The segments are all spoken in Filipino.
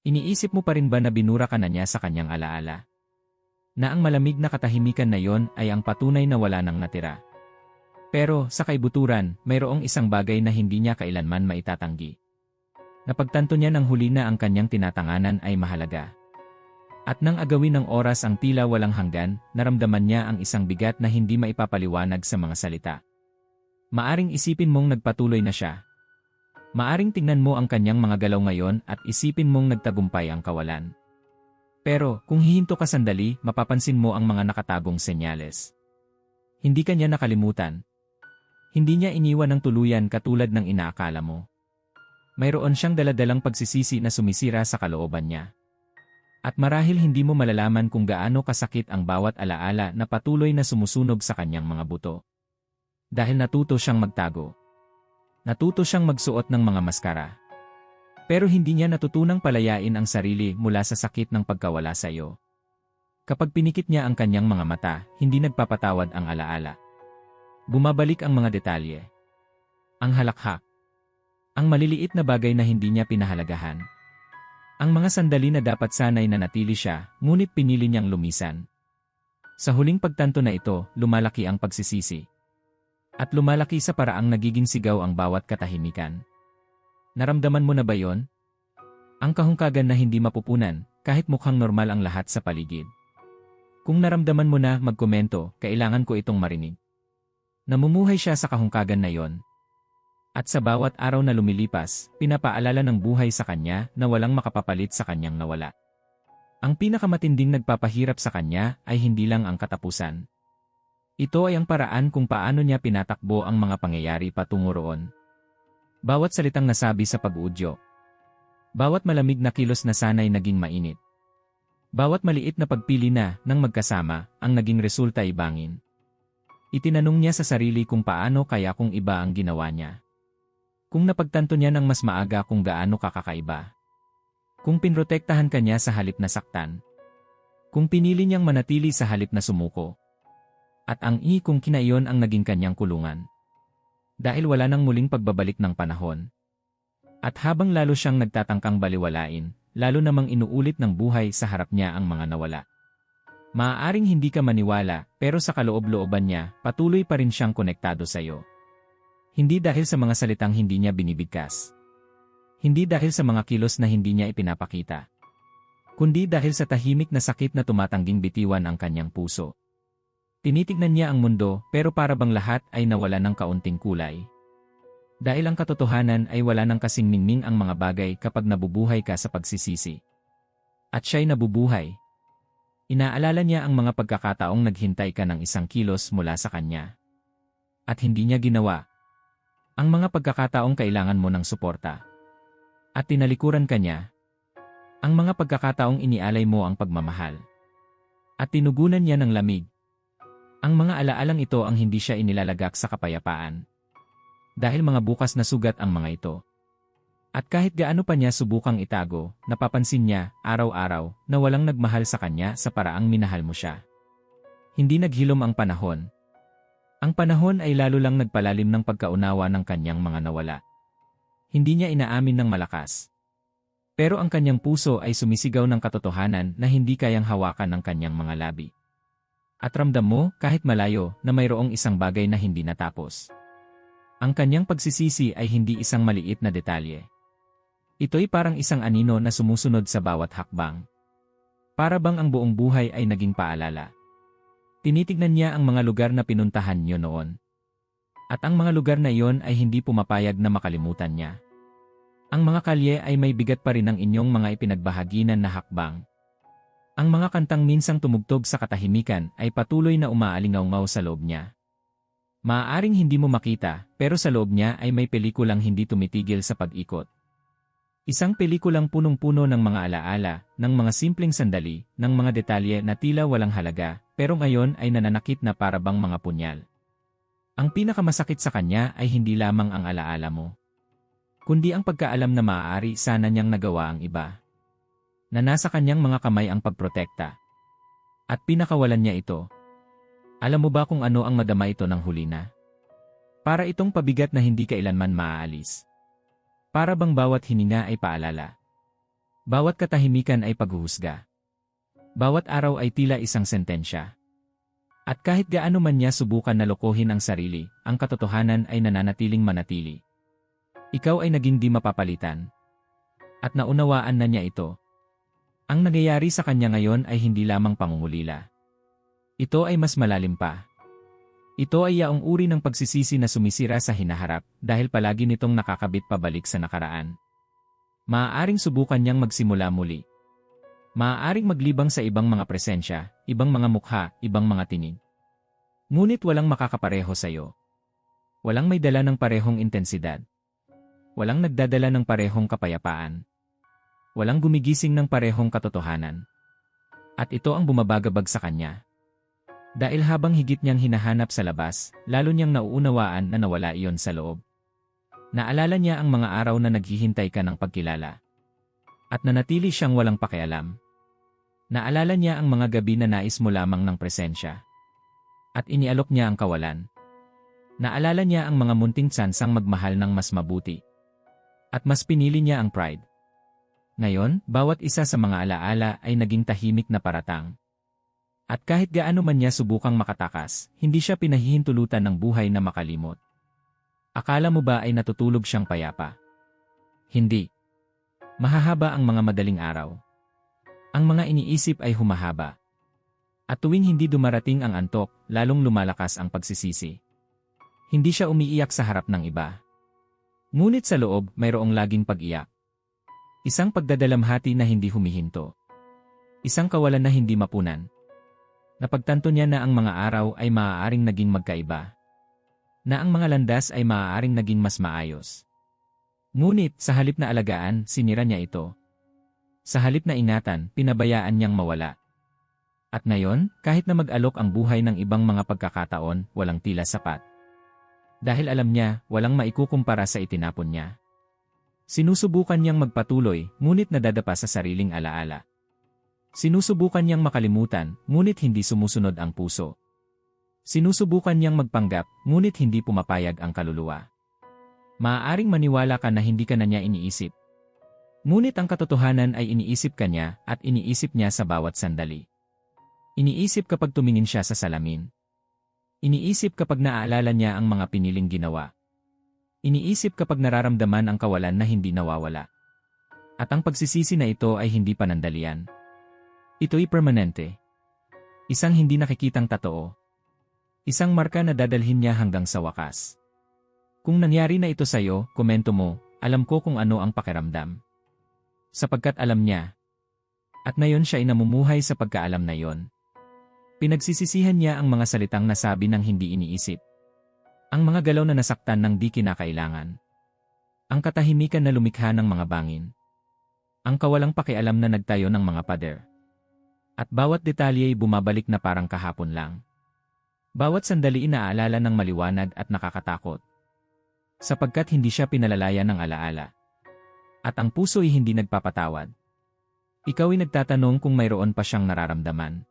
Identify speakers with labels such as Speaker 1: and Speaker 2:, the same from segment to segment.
Speaker 1: Iniisip mo pa rin ba na binura ka na niya sa kanyang alaala? Na ang malamig na katahimikan na yon ay ang patunay na wala nang natira. Pero, sa kaibuturan, mayroong isang bagay na hindi niya kailanman maitatanggi. Napagtanto niya ng huli na ang kanyang tinatanganan ay mahalaga. At nang agawin ng oras ang tila walang hanggan, naramdaman niya ang isang bigat na hindi maipapaliwanag sa mga salita. Maaring isipin mong nagpatuloy na siya, Maaring tingnan mo ang kanyang mga galaw ngayon at isipin mong nagtagumpay ang kawalan. Pero, kung hihinto ka sandali, mapapansin mo ang mga nakatagong senyales. Hindi kanya nakalimutan. Hindi niya iniwan ng tuluyan katulad ng inaakala mo. Mayroon siyang daladalang pagsisisi na sumisira sa kalooban niya. At marahil hindi mo malalaman kung gaano kasakit ang bawat alaala na patuloy na sumusunog sa kanyang mga buto. Dahil natuto siyang magtago. Natuto siyang magsuot ng mga maskara. Pero hindi niya natutunang palayain ang sarili mula sa sakit ng pagkawala sa iyo. Kapag pinikit niya ang kanyang mga mata, hindi nagpapatawad ang alaala. Bumabalik ang mga detalye. Ang halakhak. Ang maliliit na bagay na hindi niya pinahalagahan. Ang mga sandali na dapat sanay na natili siya, ngunit pinili niyang lumisan. Sa huling pagtanto na ito, lumalaki ang pagsisisi. At lumalaki sa paraang nagiging sigaw ang bawat katahimikan. Naramdaman mo na ba yon? Ang kahungkagan na hindi mapupunan, kahit mukhang normal ang lahat sa paligid. Kung naramdaman mo na magkomento, kailangan ko itong marinig. Namumuhay siya sa kahungkagan na yon. At sa bawat araw na lumilipas, pinapaalala ng buhay sa kanya na walang makapapalit sa kanyang nawala. Ang pinakamatinding nagpapahirap sa kanya ay hindi lang ang katapusan, ito ay ang paraan kung paano niya pinatakbo ang mga pangyayari patungo roon. Bawat salitang nasabi sa pag-uudyo. Bawat malamig na kilos na sanay naging mainit. Bawat maliit na pagpili na ng magkasama, ang naging resulta ay bangin. Itinanong niya sa sarili kung paano kaya kung iba ang ginawa niya. Kung napagtanto niya ng mas maaga kung gaano kakakaiba. Kung pinrotektahan ka niya sa halip na saktan. Kung pinili niyang manatili sa halip na sumuko at ang i kung kinaiyon ang naging kanyang kulungan. Dahil wala nang muling pagbabalik ng panahon. At habang lalo siyang nagtatangkang baliwalain, lalo namang inuulit ng buhay sa harap niya ang mga nawala. Maaaring hindi ka maniwala, pero sa kaloob-looban niya, patuloy pa rin siyang konektado sa iyo. Hindi dahil sa mga salitang hindi niya binibigkas. Hindi dahil sa mga kilos na hindi niya ipinapakita. Kundi dahil sa tahimik na sakit na tumatangging bitiwan ang kanyang puso. Tinitignan niya ang mundo pero para bang lahat ay nawala ng kaunting kulay. Dahil ang katotohanan ay wala ng kasing ningning ang mga bagay kapag nabubuhay ka sa pagsisisi. At siya'y nabubuhay. Inaalala niya ang mga pagkakataong naghintay ka ng isang kilos mula sa kanya. At hindi niya ginawa. Ang mga pagkakataong kailangan mo ng suporta. At tinalikuran ka niya. Ang mga pagkakataong inialay mo ang pagmamahal. At tinugunan niya ng lamig, ang mga alaalang ito ang hindi siya inilalagak sa kapayapaan. Dahil mga bukas na sugat ang mga ito. At kahit gaano pa niya subukang itago, napapansin niya, araw-araw, na walang nagmahal sa kanya sa paraang minahal mo siya. Hindi naghilom ang panahon. Ang panahon ay lalo lang nagpalalim ng pagkaunawa ng kanyang mga nawala. Hindi niya inaamin ng malakas. Pero ang kanyang puso ay sumisigaw ng katotohanan na hindi kayang hawakan ng kanyang mga labi. At ramdam mo, kahit malayo, na mayroong isang bagay na hindi natapos. Ang kanyang pagsisisi ay hindi isang maliit na detalye. Ito'y parang isang anino na sumusunod sa bawat hakbang. Para bang ang buong buhay ay naging paalala. Tinitignan niya ang mga lugar na pinuntahan niyo noon. At ang mga lugar na iyon ay hindi pumapayag na makalimutan niya. Ang mga kalye ay may bigat pa rin ng inyong mga ipinagbahaginan na hakbang. Ang mga kantang minsang tumugtog sa katahimikan ay patuloy na umaalingaw sa loob niya. Maaaring hindi mo makita, pero sa loob niya ay may pelikulang hindi tumitigil sa pag-ikot. Isang pelikulang punong-puno ng mga alaala, ng mga simpleng sandali, ng mga detalye na tila walang halaga, pero ngayon ay nananakit na para mga punyal. Ang pinakamasakit sa kanya ay hindi lamang ang alaala mo, kundi ang pagkaalam na maaari sana niyang nagawa ang iba na nasa kanyang mga kamay ang pagprotekta. At pinakawalan niya ito. Alam mo ba kung ano ang madama ito ng huli na? Para itong pabigat na hindi kailanman maaalis. Para bang bawat hininga ay paalala. Bawat katahimikan ay paghuhusga. Bawat araw ay tila isang sentensya. At kahit gaano man niya subukan na lokohin ang sarili, ang katotohanan ay nananatiling manatili. Ikaw ay naging di mapapalitan. At naunawaan na niya ito. Ang nangyayari sa kanya ngayon ay hindi lamang pangungulila. Ito ay mas malalim pa. Ito ay yaong uri ng pagsisisi na sumisira sa hinaharap dahil palagi nitong nakakabit pabalik sa nakaraan. Maaaring subukan niyang magsimula muli. Maaaring maglibang sa ibang mga presensya, ibang mga mukha, ibang mga tinig. Ngunit walang makakapareho sa iyo. Walang may dala ng parehong intensidad. Walang nagdadala ng parehong kapayapaan. Walang gumigising ng parehong katotohanan. At ito ang bumabagabag sa kanya. Dahil habang higit niyang hinahanap sa labas, lalo niyang nauunawaan na nawala iyon sa loob. Naalala niya ang mga araw na naghihintay ka ng pagkilala. At nanatili siyang walang pakialam. Naalala niya ang mga gabi na nais mo lamang ng presensya. At inialok niya ang kawalan. Naalala niya ang mga munting tsansang magmahal ng mas mabuti. At mas pinili niya ang pride. Ngayon, bawat isa sa mga alaala ay naging tahimik na paratang. At kahit gaano man niya subukang makatakas, hindi siya pinahihintulutan ng buhay na makalimot. Akala mo ba ay natutulog siyang payapa? Hindi. Mahahaba ang mga madaling araw. Ang mga iniisip ay humahaba. At tuwing hindi dumarating ang antok, lalong lumalakas ang pagsisisi. Hindi siya umiiyak sa harap ng iba. Ngunit sa loob, mayroong laging pag-iyak. Isang pagdadalamhati na hindi humihinto. Isang kawalan na hindi mapunan. Napagtanto niya na ang mga araw ay maaaring naging magkaiba. Na ang mga landas ay maaaring naging mas maayos. Ngunit sa halip na alagaan, sinira niya ito. Sa halip na ingatan, pinabayaan niyang mawala. At ngayon, kahit na mag-alok ang buhay ng ibang mga pagkakataon, walang tila sapat. Dahil alam niya, walang maikukumpara sa itinapon niya. Sinusubukan niyang magpatuloy, ngunit nadadapa sa sariling alaala. Sinusubukan niyang makalimutan, ngunit hindi sumusunod ang puso. Sinusubukan niyang magpanggap, ngunit hindi pumapayag ang kaluluwa. Maaaring maniwala ka na hindi ka na niya iniisip. Ngunit ang katotohanan ay iniisip ka niya at iniisip niya sa bawat sandali. Iniisip kapag tumingin siya sa salamin. Iniisip kapag naaalala niya ang mga piniling ginawa. Iniisip kapag nararamdaman ang kawalan na hindi nawawala. At ang pagsisisi na ito ay hindi panandalian. Ito'y permanente. Isang hindi nakikitang totoo. Isang marka na dadalhin niya hanggang sa wakas. Kung nangyari na ito sa'yo, komento mo, alam ko kung ano ang pakiramdam. Sapagkat alam niya. At ngayon siya ay namumuhay sa pagkaalam na yon. Pinagsisisihan niya ang mga salitang nasabi ng hindi iniisip. Ang mga galaw na nasaktan ng di kinakailangan. Ang katahimikan na lumikha ng mga bangin. Ang kawalang pakialam na nagtayo ng mga pader. At bawat detalye ay bumabalik na parang kahapon lang. Bawat sandali inaalala ng maliwanag at nakakatakot. Sapagkat hindi siya pinalalayan ng alaala. At ang puso ay hindi nagpapatawad. Ikaw ay nagtatanong kung mayroon pa siyang nararamdaman.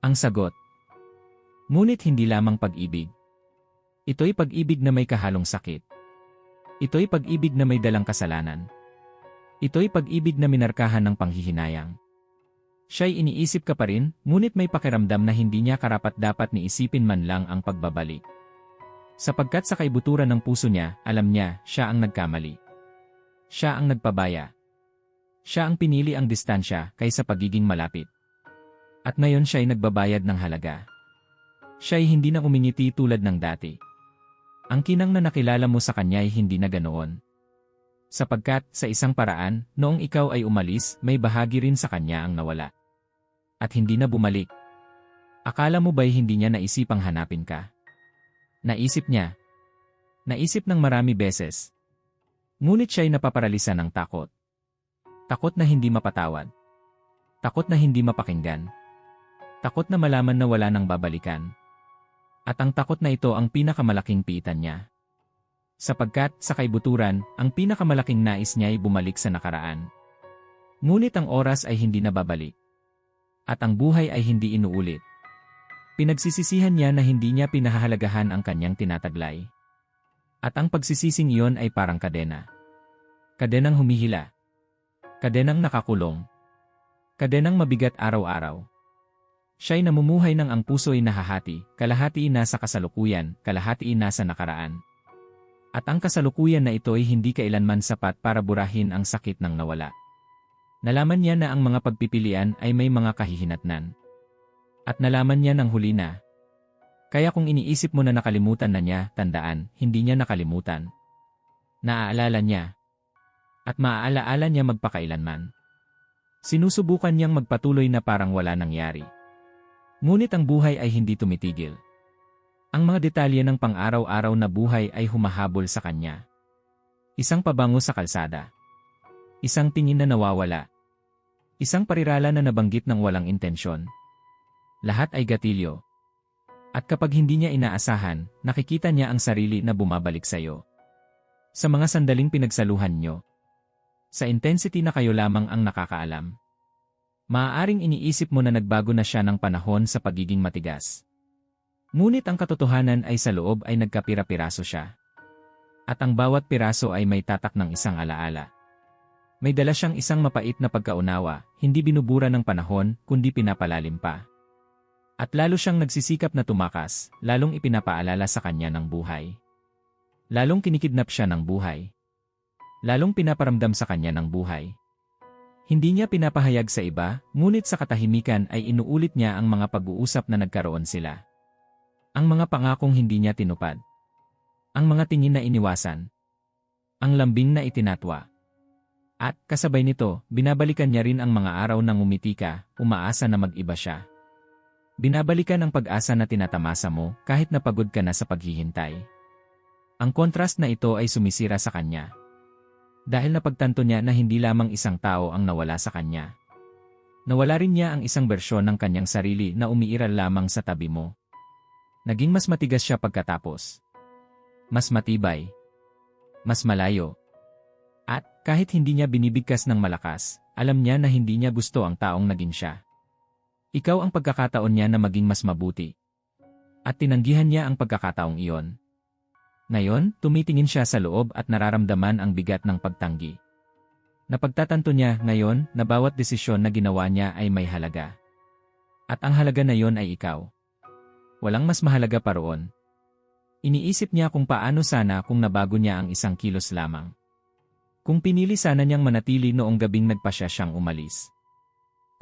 Speaker 1: Ang sagot. Ngunit hindi lamang pag-ibig. Ito'y pag-ibig na may kahalong sakit. Ito'y pag-ibig na may dalang kasalanan. Ito'y pag-ibig na minarkahan ng panghihinayang. Siya'y iniisip ka pa rin, ngunit may pakiramdam na hindi niya karapat-dapat ni isipin man lang ang pagbabalik. Sapagkat sa kaibuturan ng puso niya, alam niya, siya ang nagkamali. Siya ang nagpabaya. Siya ang pinili ang distansya kaysa pagiging malapit. At ngayon siya'y nagbabayad ng halaga. Siya'y hindi na umingiti tulad ng dati. Ang kinang na nakilala mo sa kanya'y hindi na ganoon. Sapagkat, sa isang paraan, noong ikaw ay umalis, may bahagi rin sa kanya ang nawala. At hindi na bumalik. Akala mo ba'y hindi niya naisipang hanapin ka? Naisip niya. Naisip ng marami beses. Ngunit siya'y napaparalisa ng takot. Takot na hindi mapatawad. Takot na hindi mapakinggan. Takot na malaman na wala nang babalikan. At ang takot na ito ang pinakamalaking piitan niya. Sapagkat, sa kaibuturan, ang pinakamalaking nais niya ay bumalik sa nakaraan. Ngunit ang oras ay hindi nababalik. At ang buhay ay hindi inuulit. Pinagsisisihan niya na hindi niya pinahahalagahan ang kanyang tinataglay. At ang pagsisising iyon ay parang kadena. Kadenang humihila. Kadenang nakakulong. Kadenang mabigat araw-araw. Siya'y namumuhay ng ang puso'y nahahati, kalahati nasa kasalukuyan, kalahati nasa nakaraan. At ang kasalukuyan na ito'y hindi kailanman sapat para burahin ang sakit ng nawala. Nalaman niya na ang mga pagpipilian ay may mga kahihinatnan. At nalaman niya ng huli na. Kaya kung iniisip mo na nakalimutan na niya, tandaan, hindi niya nakalimutan. Naaalala niya. At maaalaala niya magpakailanman. Sinusubukan niyang magpatuloy na parang wala nangyari. Ngunit ang buhay ay hindi tumitigil. Ang mga detalye ng pang-araw-araw na buhay ay humahabol sa kanya. Isang pabango sa kalsada. Isang tingin na nawawala. Isang parirala na nabanggit ng walang intensyon. Lahat ay gatilyo. At kapag hindi niya inaasahan, nakikita niya ang sarili na bumabalik sa iyo. Sa mga sandaling pinagsaluhan niyo, sa intensity na kayo lamang ang nakakaalam. Maaaring iniisip mo na nagbago na siya ng panahon sa pagiging matigas. Ngunit ang katotohanan ay sa loob ay nagkapira-piraso siya. At ang bawat piraso ay may tatak ng isang alaala. May dala siyang isang mapait na pagkaunawa, hindi binubura ng panahon, kundi pinapalalim pa. At lalo siyang nagsisikap na tumakas, lalong ipinapaalala sa kanya ng buhay. Lalong kinikidnap siya ng buhay lalong pinaparamdam sa kanya ng buhay. Hindi niya pinapahayag sa iba, ngunit sa katahimikan ay inuulit niya ang mga pag-uusap na nagkaroon sila. Ang mga pangakong hindi niya tinupad. Ang mga tingin na iniwasan. Ang lambing na itinatwa. At, kasabay nito, binabalikan niya rin ang mga araw na ngumiti ka, umaasa na mag-iba siya. Binabalikan ang pag-asa na tinatamasa mo kahit napagod ka na sa paghihintay. Ang kontrast na ito ay sumisira sa kanya. Dahil napagtanto niya na hindi lamang isang tao ang nawala sa kanya. Nawala rin niya ang isang bersyon ng kanyang sarili na umiiral lamang sa tabi mo. Naging mas matigas siya pagkatapos. Mas matibay. Mas malayo. At kahit hindi niya binibigkas ng malakas, alam niya na hindi niya gusto ang taong naging siya. Ikaw ang pagkakataon niya na maging mas mabuti. At tinanggihan niya ang pagkakataong iyon. Ngayon, tumitingin siya sa loob at nararamdaman ang bigat ng pagtanggi. Napagtatanto niya ngayon na bawat desisyon na ginawa niya ay may halaga. At ang halaga na yon ay ikaw. Walang mas mahalaga pa roon. Iniisip niya kung paano sana kung nabago niya ang isang kilos lamang. Kung pinili sana niyang manatili noong gabing nagpasya siyang umalis.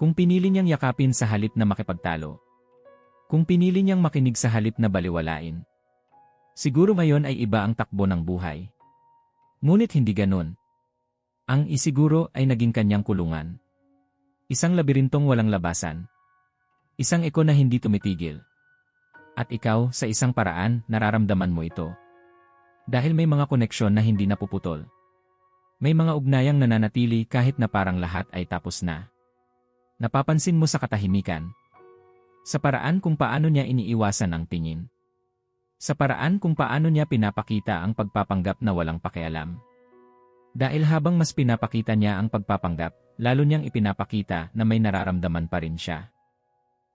Speaker 1: Kung pinili niyang yakapin sa halip na makipagtalo. Kung pinili niyang makinig sa halip na baliwalain. Siguro ngayon ay iba ang takbo ng buhay. Ngunit hindi ganun. Ang isiguro ay naging kanyang kulungan. Isang labirintong walang labasan. Isang eko na hindi tumitigil. At ikaw, sa isang paraan, nararamdaman mo ito. Dahil may mga koneksyon na hindi napuputol. May mga ugnayang nananatili kahit na parang lahat ay tapos na. Napapansin mo sa katahimikan. Sa paraan kung paano niya iniiwasan ang tingin. Sa paraan kung paano niya pinapakita ang pagpapanggap na walang pakialam. Dahil habang mas pinapakita niya ang pagpapanggap, lalo niyang ipinapakita na may nararamdaman pa rin siya.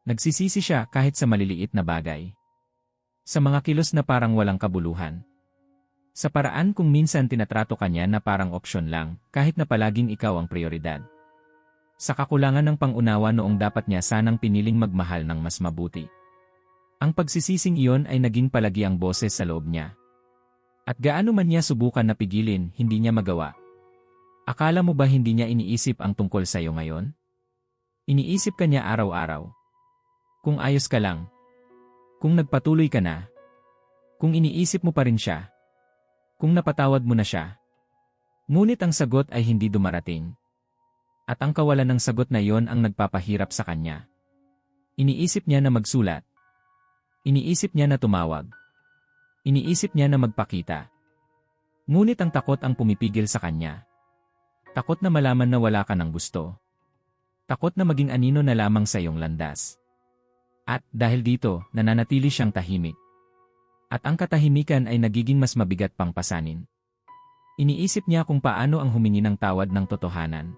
Speaker 1: Nagsisisi siya kahit sa maliliit na bagay. Sa mga kilos na parang walang kabuluhan. Sa paraan kung minsan tinatrato kanya na parang opsyon lang, kahit na palaging ikaw ang prioridad. Sa kakulangan ng pangunawa noong dapat niya sanang piniling magmahal ng mas mabuti. Ang pagsisising iyon ay naging palagi ang boses sa loob niya. At gaano man niya subukan na pigilin, hindi niya magawa. Akala mo ba hindi niya iniisip ang tungkol sa iyo ngayon? Iniisip ka niya araw-araw. Kung ayos ka lang. Kung nagpatuloy ka na. Kung iniisip mo pa rin siya. Kung napatawad mo na siya. Ngunit ang sagot ay hindi dumarating. At ang kawalan ng sagot na iyon ang nagpapahirap sa kanya. Iniisip niya na magsulat. Iniisip niya na tumawag. Iniisip niya na magpakita. Ngunit ang takot ang pumipigil sa kanya. Takot na malaman na wala ka ng gusto. Takot na maging anino na lamang sa iyong landas. At dahil dito, nananatili siyang tahimik. At ang katahimikan ay nagiging mas mabigat pang pasanin. Iniisip niya kung paano ang humingi ng tawad ng totohanan.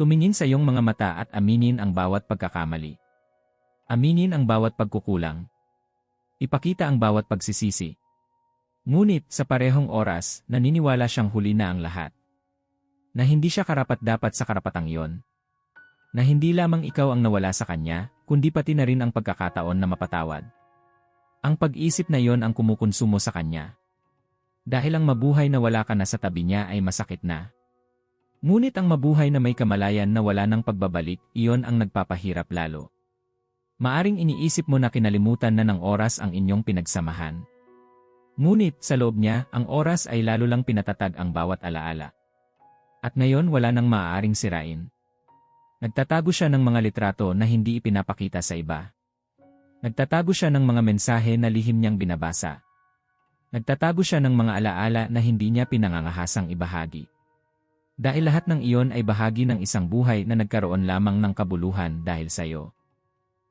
Speaker 1: Tumingin sa iyong mga mata at aminin ang bawat pagkakamali. Aminin ang bawat pagkukulang. Ipakita ang bawat pagsisisi. Ngunit sa parehong oras, naniniwala siyang huli na ang lahat. Na hindi siya karapat-dapat sa karapatang iyon. Na hindi lamang ikaw ang nawala sa kanya, kundi pati na rin ang pagkakataon na mapatawad. Ang pag-isip na iyon ang kumukonsumo sa kanya. Dahil ang mabuhay na wala ka na sa tabi niya ay masakit na. Ngunit ang mabuhay na may kamalayan na wala ng pagbabalik, iyon ang nagpapahirap lalo. Maaring iniisip mo na kinalimutan na ng oras ang inyong pinagsamahan. Ngunit sa loob niya, ang oras ay lalo lang pinatatag ang bawat alaala. At ngayon wala nang maaaring sirain. Nagtatago siya ng mga litrato na hindi ipinapakita sa iba. Nagtatago siya ng mga mensahe na lihim niyang binabasa. Nagtatago siya ng mga alaala na hindi niya pinangangahasang ibahagi. Dahil lahat ng iyon ay bahagi ng isang buhay na nagkaroon lamang ng kabuluhan dahil sa iyo.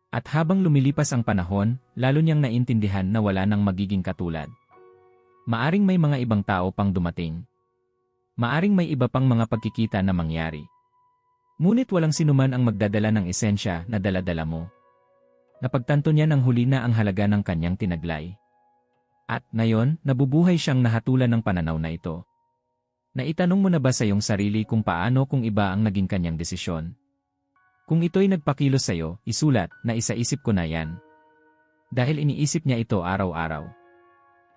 Speaker 1: At habang lumilipas ang panahon, lalo niyang naintindihan na wala nang magiging katulad. Maaring may mga ibang tao pang dumating. Maaring may iba pang mga pagkikita na mangyari. Ngunit walang sinuman ang magdadala ng esensya na daladala mo. Napagtanto niya ng huli na ang halaga ng kanyang tinaglay. At, ngayon, nabubuhay siyang nahatulan ng pananaw na ito. Naitanong mo na ba sa iyong sarili kung paano kung iba ang naging kanyang desisyon? Kung ito'y nagpakilos sa'yo, isulat na isaisip ko na yan. Dahil iniisip niya ito araw-araw.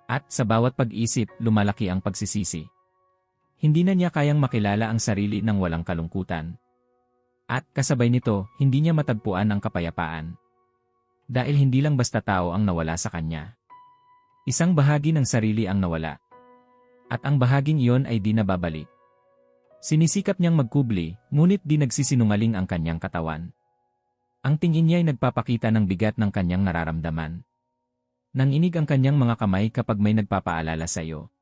Speaker 1: At sa bawat pag-isip, lumalaki ang pagsisisi. Hindi na niya kayang makilala ang sarili ng walang kalungkutan. At kasabay nito, hindi niya matagpuan ang kapayapaan. Dahil hindi lang basta tao ang nawala sa kanya. Isang bahagi ng sarili ang nawala. At ang bahaging iyon ay di nababalik. Sinisikap niyang magkubli, ngunit di nagsisinungaling ang kanyang katawan. Ang tingin niya ay nagpapakita ng bigat ng kanyang nararamdaman. Nanginig ang kanyang mga kamay kapag may nagpapaalala sa iyo.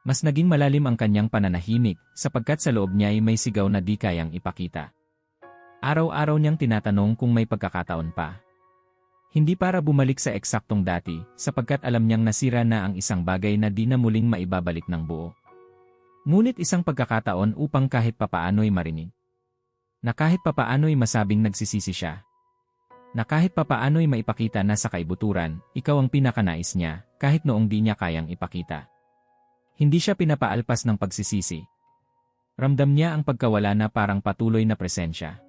Speaker 1: Mas naging malalim ang kanyang pananahimik sapagkat sa loob niya ay may sigaw na di kayang ipakita. Araw-araw niyang tinatanong kung may pagkakataon pa. Hindi para bumalik sa eksaktong dati, sapagkat alam niyang nasira na ang isang bagay na di na muling maibabalik ng buo. Ngunit isang pagkakataon upang kahit papaano'y marinig. Na kahit papaano'y masabing nagsisisi siya. Na kahit papaano'y maipakita na sa kaibuturan, ikaw ang pinakanais niya, kahit noong di niya kayang ipakita. Hindi siya pinapaalpas ng pagsisisi. Ramdam niya ang pagkawala na parang patuloy na presensya.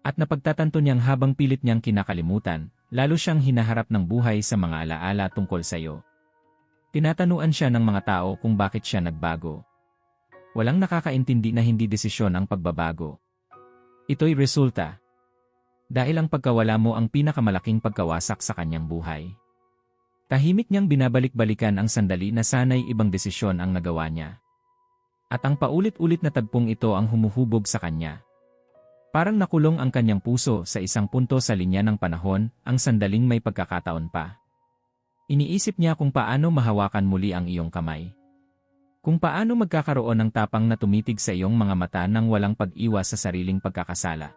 Speaker 1: At napagtatanto niyang habang pilit niyang kinakalimutan, lalo siyang hinaharap ng buhay sa mga alaala tungkol sa iyo. Tinatanuan siya ng mga tao kung bakit siya nagbago. Walang nakakaintindi na hindi desisyon ang pagbabago. Ito'y resulta. Dahil ang pagkawala mo ang pinakamalaking pagkawasak sa kanyang buhay. Tahimik niyang binabalik-balikan ang sandali na sanay ibang desisyon ang nagawa niya. At ang paulit-ulit na tagpong ito ang humuhubog sa kanya. Parang nakulong ang kanyang puso sa isang punto sa linya ng panahon, ang sandaling may pagkakataon pa. Iniisip niya kung paano mahawakan muli ang iyong kamay. Kung paano magkakaroon ng tapang na tumitig sa iyong mga mata nang walang pag-iwas sa sariling pagkakasala.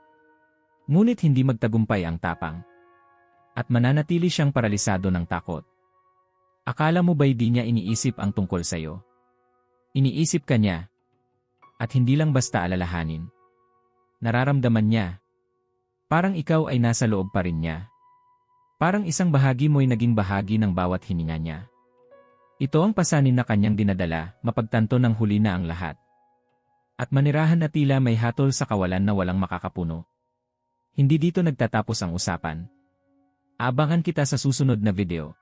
Speaker 1: Ngunit hindi magtagumpay ang tapang. At mananatili siyang paralisado ng takot. Akala mo ba'y di niya iniisip ang tungkol sa iyo? Iniisip ka niya. At hindi lang basta alalahanin. Nararamdaman niya. Parang ikaw ay nasa loob pa rin niya. Parang isang bahagi mo'y naging bahagi ng bawat hininga niya. Ito ang pasanin na kanyang dinadala, mapagtanto ng huli na ang lahat. At manirahan na tila may hatol sa kawalan na walang makakapuno. Hindi dito nagtatapos ang usapan. Abangan kita sa susunod na video.